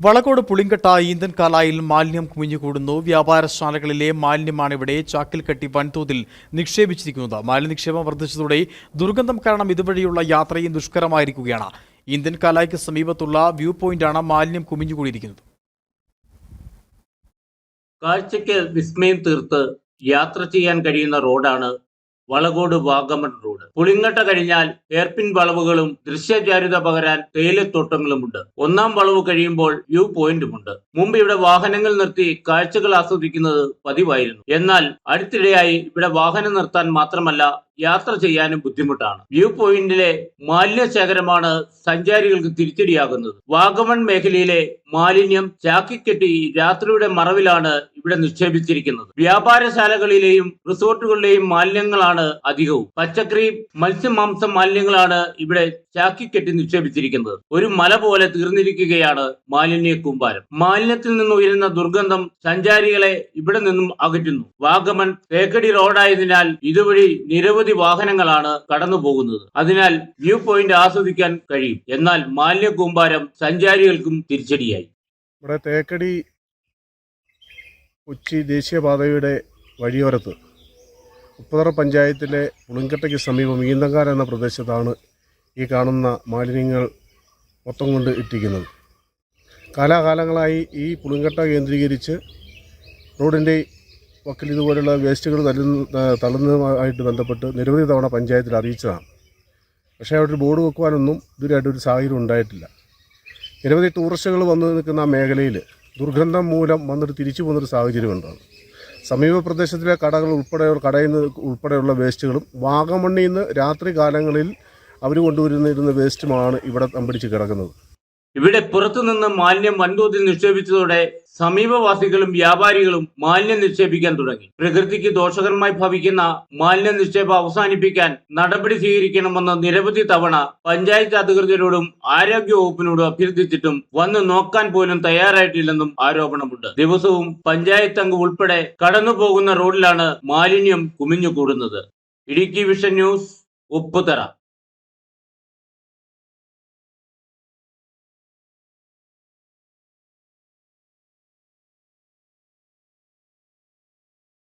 വളക്കോട് പുളിങ്കട്ട ഈന്തൻ കാലായിൽ മാലിന്യം കുമിഞ്ഞുകൂടുന്നു. വ്യാപാരശാലകളിലെ മാലിന്യമാണ് ഇവിടെ ചാക്കിൽ കെട്ടി വൻതോതിൽ നിക്ഷേപിച്ചിരിക്കുന്നത്. മാലിന്യ നിക്ഷേപം വർദ്ധിച്ചതോടെ ദുർഗന്ധം കാരണം ഇതുവഴിയുള്ള യാത്രയും ദുഷ്കരമായിരിക്കുകയാണ്. ഇന്ത്യൻ കാലായ്ക്ക് സമീപത്തുള്ള വ്യൂ പോയിന്റാണ് മാലിന്യം കുമിഞ്ഞുകൂടിയിരിക്കുന്നത്. കാഴ്ചയ്ക്ക് വിസ്മയം തീർത്ത് യാത്ര ചെയ്യാൻ കഴിയുന്ന റോഡാണ് വളകോട് വാഗമൺ റോഡ്. പുളിങ്ങട്ട കഴിഞ്ഞാൽ ഏർപ്പിൻ വളവുകളും ദൃശ്യചാരുത പകരാൻ തേയിലത്തോട്ടങ്ങളുമുണ്ട്. ഒന്നാം വളവ് കഴിയുമ്പോൾ വ്യൂ പോയിന്റുമുണ്ട്. മുമ്പ് ഇവിടെ വാഹനങ്ങൾ നിർത്തി കാഴ്ചകൾ ആസ്വദിക്കുന്നത് പതിവായിരുന്നു. എന്നാൽ അടുത്തിടെയായി ഇവിടെ വാഹനം നിർത്താൻ മാത്രമല്ല യാത്ര ചെയ്യാനും ബുദ്ധിമുട്ടാണ്. വ്യൂ പോയിന്റിലെ മാലിന്യ ശേഖരമാണ് സഞ്ചാരികൾക്ക് തിരിച്ചടിയാകുന്നത്. വാഗമൺ മേഖലയിലെ മാലിന്യം ചാക്കിക്കെട്ടി രാത്രിയുടെ മറവിലാണ് ഇവിടെ നിക്ഷേപിച്ചിരിക്കുന്നത്. വ്യാപാരശാലകളിലെയും റിസോർട്ടുകളിലെയും മാലിന്യങ്ങളാണ് അധികവും. പച്ചക്കറി മത്സ്യമാംസം മാലിന്യങ്ങളാണ് ഇവിടെ ചാക്കിക്കെട്ടി നിക്ഷേപിച്ചിരിക്കുന്നത്. ഒരു മല പോലെ തീർന്നിരിക്കുകയാണ് മാലിന്യ കൂമ്പാരം. മാലിന്യത്തിൽ നിന്ന് ഉയരുന്ന ദുർഗന്ധം സഞ്ചാരികളെ ഇവിടെ നിന്നും അകറ്റുന്നു. വാഗമൺ തേക്കടി റോഡായതിനാൽ ഇതുവഴി നിരവധി വാഹനങ്ങളാണ് കടന്നു പോകുന്നത് അതിനാൽ വ്യൂ പോയിന്റ് ആസ്വദിക്കാൻ കഴിയും. എന്നാൽ മാലിന്യ കൂമ്പാരം സഞ്ചാരികൾക്കും തിരിച്ചടിയായി. ഇവിടെ തേക്കടി കൊച്ചി ദേശീയപാതയുടെ വഴിയോരത്ത് ഉപ്പതറ പഞ്ചായത്തിലെ പുളിങ്കട്ടയ്ക്ക് സമീപം ഈന്തങ്കാര എന്ന പ്രദേശത്താണ് ഈ കാണുന്ന മാലിന്യങ്ങൾ മൊത്തം കൊണ്ട് ഇട്ടിരിക്കുന്നത്. കാലാകാലങ്ങളായി ഈ പുളിങ്കട്ട കേന്ദ്രീകരിച്ച് റോഡിന്റെ വക്കിൽ ഇതുപോലുള്ള വേസ്റ്റുകൾ തള്ളുന്ന തള്ളുന്നതുമായിട്ട് ബന്ധപ്പെട്ട് നിരവധി തവണ പഞ്ചായത്തിൽ അറിയിച്ചതാണ്. പക്ഷേ അവിടെ ഒരു ബോർഡ് വെക്കുവാനൊന്നും ഇതുവരെയായിട്ട് ഒരു സാഹചര്യം ഉണ്ടായിട്ടില്ല. നിരവധി ടൂറിസ്റ്റുകൾ വന്നു നിൽക്കുന്ന ആ മേഖലയിൽ ദുർഗന്ധം മൂലം വന്നിട്ട് തിരിച്ചു പോകുന്നൊരു സാഹചര്യമുണ്ടാണ് സമീപ പ്രദേശത്തിലെ കടകൾ ഉൾപ്പെടെ കടയിൽ നിന്ന് ഉൾപ്പെടെയുള്ള വേസ്റ്റുകളും വാഗമണ്ണിൽ നിന്ന് രാത്രി കാലങ്ങളിൽ അവർ കൊണ്ടുവരുന്നിരുന്ന വേസ്റ്റുമാണ് ഇവിടെ തമ്പിടിച്ച് കിടക്കുന്നത്. ഇവിടെ പുറത്തുനിന്ന് മാലിന്യം വൻതോതിൽ നിക്ഷേപിച്ചതോടെ സമീപവാസികളും വ്യാപാരികളും മാലിന്യം നിക്ഷേപിക്കാൻ തുടങ്ങി. പ്രകൃതിക്ക് ദോഷകരമായി ഭവിക്കുന്ന മാലിന്യ നിക്ഷേപം അവസാനിപ്പിക്കാൻ നടപടി സ്വീകരിക്കണമെന്ന് നിരവധി തവണ പഞ്ചായത്ത് അധികൃതരോടും ആരോഗ്യ വകുപ്പിനോടും അഭ്യർത്ഥിച്ചിട്ടും വന്ന് നോക്കാൻ പോലും തയ്യാറായിട്ടില്ലെന്നും ആരോപണമുണ്ട്. ദിവസവും പഞ്ചായത്ത് അംഗം ഉൾപ്പെടെ കടന്നുപോകുന്ന റോഡിലാണ് മാലിന്യം കുമിഞ്ഞുകൂടുന്നത്. Idukki vision news Upputhara.